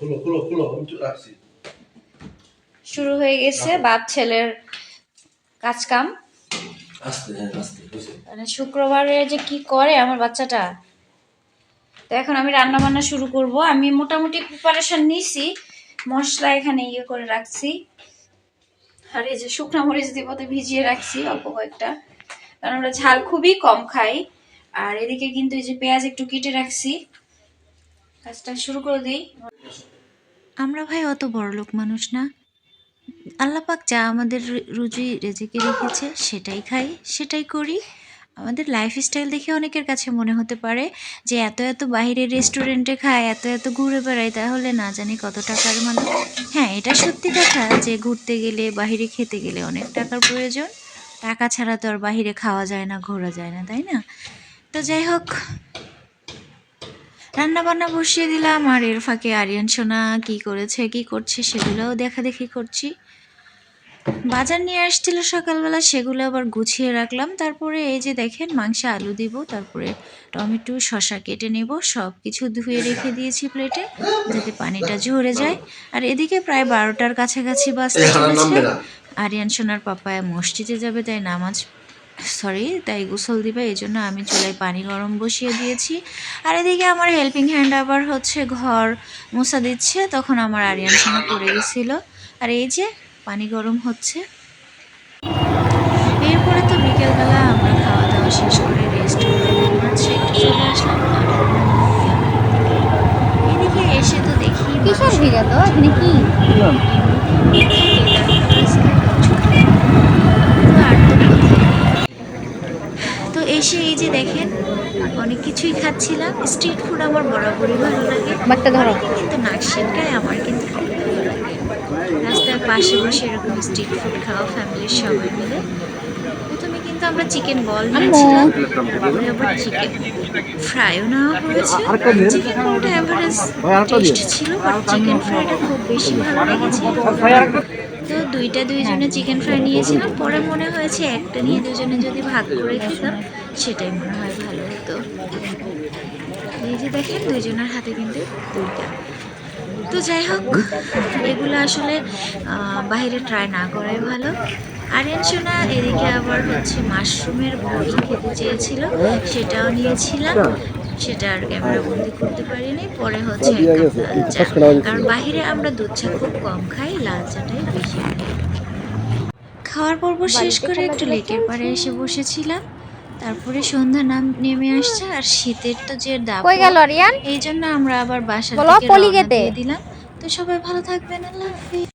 খুলো খুলো খুলো আমি তো রাখছি। শুরু হয়ে গেছে বাপ ছেলের কাজ কাম। আস্তে হ্যাঁ আস্তে মানে শুক্রবারে যে কি করে আমার বাচ্চাটা? তো এখন আমি রান্না বান্না শুরু করব। আমি মোটামুটি প্রিপারেশন নিছি মশলা এখানে ইয়ে করে রাখছি। আর এই যে শুকনা মরিচ দিব তো ভিজিয়ে রাখছি অল্প কয়েকটা। কারণ আমরা ঝাল খুবই কম খাই। আর এদিকে কিন্তু এই যে পেঁয়াজ একটু কেটে রাখছি। কাজটা শুরু করে দিই। আমরা ভাই অত বড় লোক মানুষ না। আল্লাপাক যা আমাদের রুজি রেজেকে রেখেছে, সেটাই খাই, সেটাই করি। আমাদের লাইফস্টাইল দেখে অনেকের কাছে মনে হতে পারে যে এত এত বাইরের রেস্টুরেন্টে খায়, এত এত ঘুরে বেড়ায়, তাহলে না জানি কত টাকার মানে। হ্যাঁ এটা সত্যি কথা যে ঘুরতে গেলে, বাইরে খেতে গেলে অনেক টাকার প্রয়োজন। টাকা ছাড়া তো আর বাইরে খাওয়া যায় না, ঘোরা যায় না, তাই না? তো যাই হোক রান্না বান্না বসিয়ে দিলাম আর এর ফাঁকে আরিয়ান সোনা কি করেছে কি করছে সেগুলোও দেখা দেখি করছি। বাজার নিয়ে আসছিল সকালবেলা সেগুলো আবার গুছিয়ে রাখলাম। তারপরে এই যে দেখেন মাংসে আলু দিব তারপরে টমেটো শসা কেটে নেব সব কিছু ধুয়ে রেখে দিয়েছি প্লেটে যাতে পানিটা ঝরে যায়। আর এদিকে প্রায় বারোটার কাছাকাছি নামবে চলেছে। আরিয়ান সোনার পাপায় মসজিদে যাবে তাই নামাজ সরি তাই গোসল দিবে এই জন্য আমি চুলায় পানি গরম বসিয়ে দিয়েছি। আর এদিকে আমার হেল্পিং হ্যান্ড আবার হচ্ছে ঘর মোছা দিচ্ছে তখন আমার আরিয়ান সোনা পড়ে গেছিল। আর এই যে পানি গরম হচ্ছে। এরপরে তো বিকেলবেলা আমরা খাওয়া দাওয়া শেষ করে রেস্ট করে হচ্ছে একটু চলে আসলাম এদিকে এসে তো দেখি কিসের ভিডিও তো এখানে কি তো এসে এই যে দেখেন অনেক কিছুই খাচ্ছিলাম। স্ট্রিট ফুড আমার বরাবরই ভালো লাগে। কিন্তু নাক সিটকায় আমার কিন্তু খুব ভালো লাগে। রাস্তার পাশে বসে এরকম স্ট্রিট ফুড খাওয়া ফ্যামিলির সবাই মিলে। প্রথমে কিন্তু আমরা চিকেন বল নিয়েছিলাম তারপরে আবার চিকেন ফ্রাইও নেওয়া হয়েছে। চিকেন বলটা অ্যাভারেজ টেস্ট ছিল বাট চিকেন ফ্রাইটা খুব বেশি ভালো লেগেছে। তো দুইটা দুইজনে চিকেন ফ্রাই নিয়েছিলাম। পরে মনে হয়েছে একটা নিয়ে দুজনে যদি ভাগ করে খেতাম সেটাই মনে হয় ভালো হতো। এই যে দেখেন দুইজনের হাতে কিন্তু দুইটা। তো যাই হোক এগুলো আসলে বাইরে ট্রাই না করাই ভালো। আরিয়ান সোনা এদিকে আবার হচ্ছে মাশরুমের বড়ি খেতে চেয়েছিল সেটাও নিয়েছিলাম। সেটা আর ক্যামেরা বন্দি করতে পারিনি। পরে হচ্ছে চা। কারণ বাইরে আমরা দুধ চা খুব কম খাই লাল চাটাই বেশি খাওয়ার পর্ব শেষ করে একটু লেকের পাড়ে এসে বসেছিলাম। তারপরে সন্ধ্যা নাম নেমে আসছে আর শীতের তো যে দাম কই গেল রিয়ান? এই জন্য আমরা আবার বাসা থেকে রওনা দিয়ে দিলাম। তো সবাই ভালো থাকবেন আল্লাহ হাফিজ।